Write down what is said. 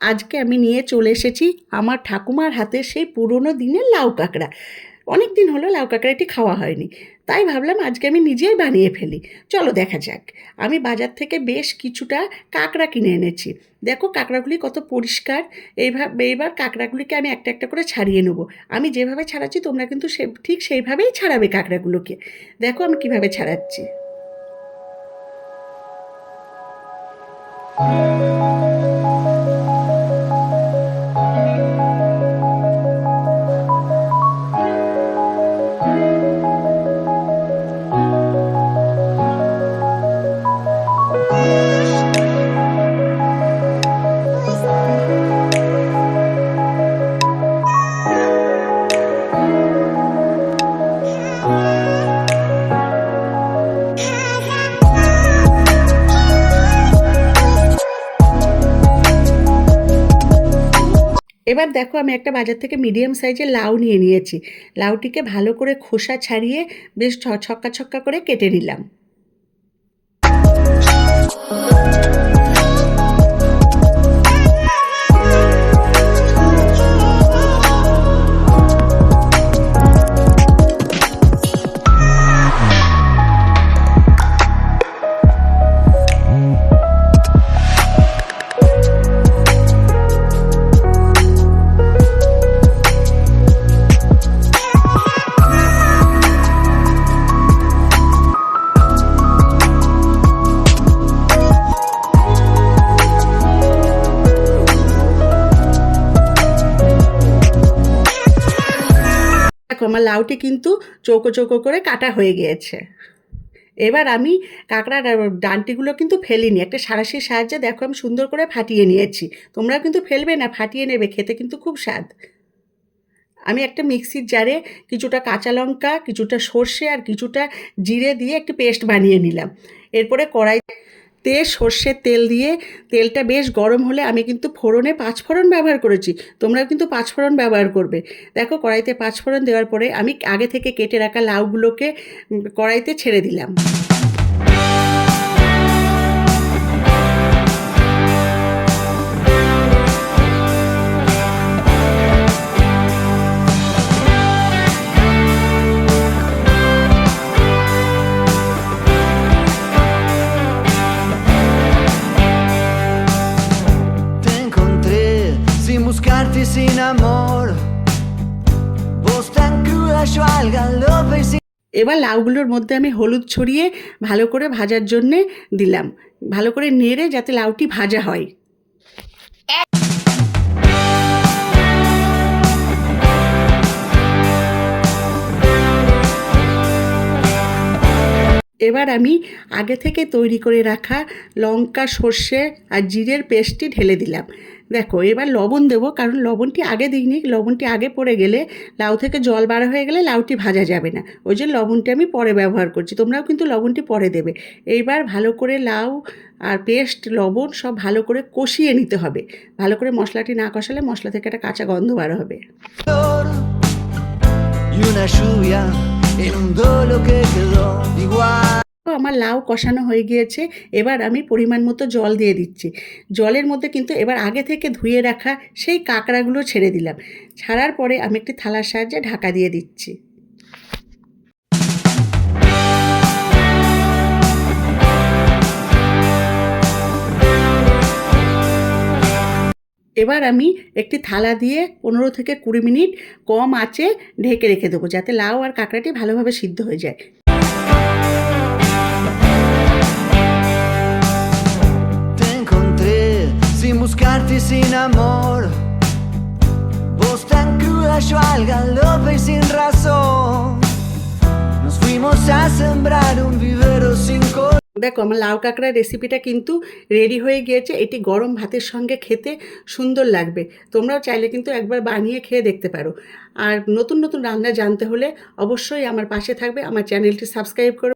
আজকে আমি নিয়ে চলে এসেছি আমার ঠাকুমার হাতে সেই পুরনো দিনের লাউ কাঁকড়া। অনেক দিন হলো লাউ কাঁকড়াটি খাওয়া হয়নি, তাই ভাবলাম আজকে আমি নিজেই বানিয়ে ফেলি। চলো দেখা যাক। আমি বাজার থেকে বেশ কিছুটা কাঁকড়া কিনে এনেছি। দেখো কাঁকড়াগুলি কত পরিষ্কার। এইভাবে এইবার কাঁকড়াগুলিকে আমি একটা একটা করে ছাড়িয়ে নেব। আমি যেভাবে ছাড়াচ্ছি তোমরা কিন্তু সে, ঠিক সেইভাবেই ছাড়াবে কাঁকড়াগুলোকে। দেখো আমি কীভাবে ছাড়াচ্ছি। এবার দেখো আমি একটা বাজার থেকে মিডিয়াম সাইজের লাউ নিয়ে নিয়েছি। লাউটিকে ভালো করে খোসা ছাড়িয়ে বেশ ছক্কা ছক্কা করে কেটে নিলাম। দেখো আমার লাউটি কিন্তু চৌকো চৌকো করে কাটা হয়ে গিয়েছে। এবার আমি কাঁকড়ার ডান্টিগুলো কিন্তু ফেলিনি, একটা সারাশির সাহায্যে দেখো আমি সুন্দর করে ফাটিয়ে নিয়েছি। তোমরা কিন্তু ফেলবে না, ফাটিয়ে নেবে, খেতে কিন্তু খুব স্বাদ। আমি একটা মিক্সির জারে কিছুটা কাঁচা লঙ্কা, কিছুটা সর্ষে আর কিছুটা জিরে দিয়ে একটি পেস্ট বানিয়ে নিলাম। এরপরে কড়াইতে সর্ষের তেল দিয়ে তেলটা বেশ গরম হলে আমি কিন্তু ফোড়নে পাঁচ ফোড়ন ব্যবহার করেছি। তোমরাও কিন্তু পাঁচ ফোড়ন ব্যবহার করবে। দেখো কড়াইতে পাঁচ ফোড়ন দেওয়ার পরে আমি আগে থেকে কেটে রাখা লাউগুলোকে কড়াইতে ছেড়ে দিলাম। Buscarte sin amor. Vos tan cruda, yo al galope y sin এবার লাউগুলোর মধ্যে আমি হলুদ ছড়িয়ে ভালো করে ভাজার জন্যে দিলাম। ভালো করে নেড়ে যাতে লাউটি ভাজা হয়। এবার আমি আগে থেকে তৈরি করে রাখা লঙ্কা সর্ষে আর জিরের পেস্টটি ঢেলে দিলাম। দেখো, এবার লবণ দেবো, কারণ লবণটি আগে দিইনি। লবণটি আগে পড়ে গেলে লাউ থেকে জল বার হয়ে গেলে লাউটি ভাজা যাবে না। ওই জন্য লবণটি আমি পরে ব্যবহার করছি, তোমরাও কিন্তু লবণটি পরে দেবে। এইবার ভালো করে লাউ আর পেস্ট, লবণ সব ভালো করে কষিয়ে নিতে হবে। ভালো করে মশলাটি না কষালে মশলা থেকে একটা কাঁচা গন্ধ বার হবে। আমার লাউ কষানো হয়ে গিয়েছে। এবার আমি পরিমাণ মতো জল দিয়ে দিচ্ছি। জলের মধ্যে কিন্তু এবার আগে থেকে ধুয়ে রাখা সেই কাঁকড়াগুলো ছেড়ে দিলাম। ছাড়ার পরে আমি একটি থালার সাহায্যে ঢাকা দিয়ে দিচ্ছি। এবার আমি একটি থালা দিয়ে পনেরো থেকে কুড়ি মিনিট কম আঁচে ঢেকে রেখে দেবো, যাতে লাউ আর কাঁকড়াটি ভালোভাবে সিদ্ধ হয়ে যায়। Buscarte sin amor. Vos tan cruda, yo al galope y sin razón. Nos fuimos a sembrar un vivero sin color. দেখো আমার লাউ কাঁকড়ার রেসিপিটা কিন্তু রেডি হয়ে গিয়েছে এটি গরম ভাতের সঙ্গে খেতে সুন্দর লাগবে তোমরাও চাইলে কিন্তু একবার বানিয়ে খেয়ে দেখতে পারো আর নতুন নতুন রান্না জানতে হলে অবশ্যই আমার পাশে থাকবে আমার চ্যানেলটি সাবস্ক্রাইব করো